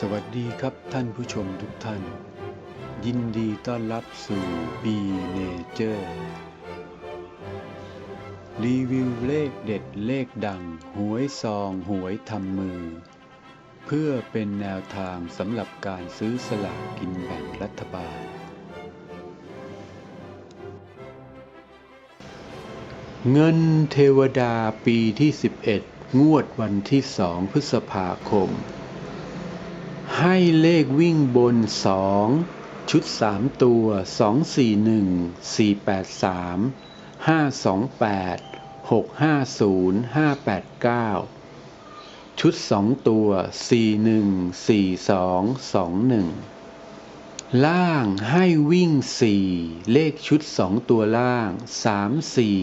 สวัสดีครับท่านผู้ชมทุกท่าน ยินดีต้อนรับสู่ B Nature รีวิวเลขเด็ดเลขดัง หวยซองหวยทำมือ เพื่อเป็นแนวทางสำหรับการซื้อสลากกินแบ่งรัฐบาล เงินเทวดาปีที่ 11 งวดวันที่ 2 พฤษภาคม ให้เลขวิ่งบนสองชุดสามตัวสองสี่หนึ่งสี่แปดสามห้าสองแปดหกห้าศูนย์ห้าแปดเก้าชุดสองตัวสี่หนึ่งสี่สองสองหนึ่งล่างให้วิ่งสี่เลขชุดสองตัวล่างสามสี่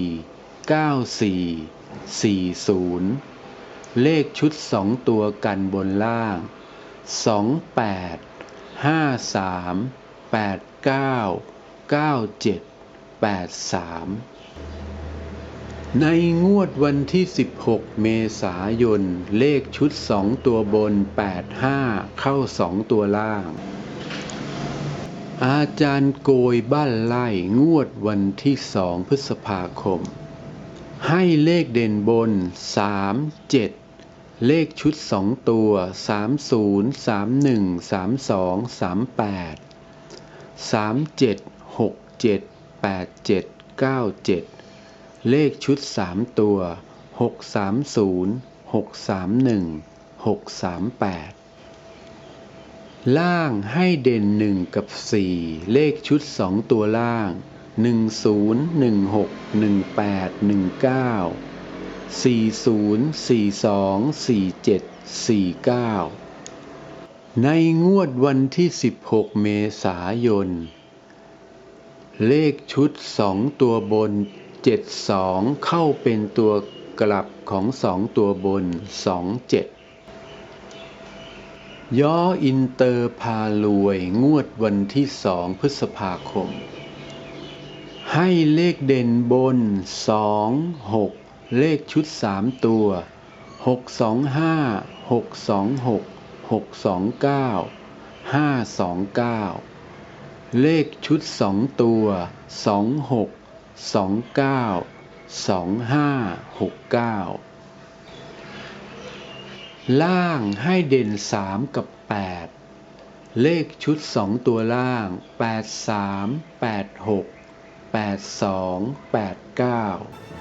เก้าสี่สี่ศูนย์เลขชุดสองตัวกันบนล่าง 28 53 89 97 83 ในงวดวันที่ 16 เมษายน เลขชุด 2 ตัวบน 85 เข้า 2 ตัวล่าง อาจารย์โกยบ้านไล่งวดวันที่ 2 พฤษภาคม ให้เลขเด่นบน 3 7 เลขชุด2ตัว 30 31 32 38 37 67 87 97 เลขชุด3ตัว 630 631 638 ล่างให้เด่น 1 กับ 4 เลขชุด 2 ตัวล่าง 10 16 18 19 40 42 47 49 ในงวดวันที่ 16 เมษายน เลขชุด 2 ตัวบน 72 เข้าเป็นตัวกลับของ 2 ตัวบน 27ย่ออินเตอร์พารวยงวดวันที่2พฤษภาคม ให้เลขเด่นบน2 6 เลขชุด3ตัว625 626 629 529เลขชุด2ตัว26 29 2569ล่างให้เด่น3กับ8เลขชุด2ตัวล่าง83 86 82 89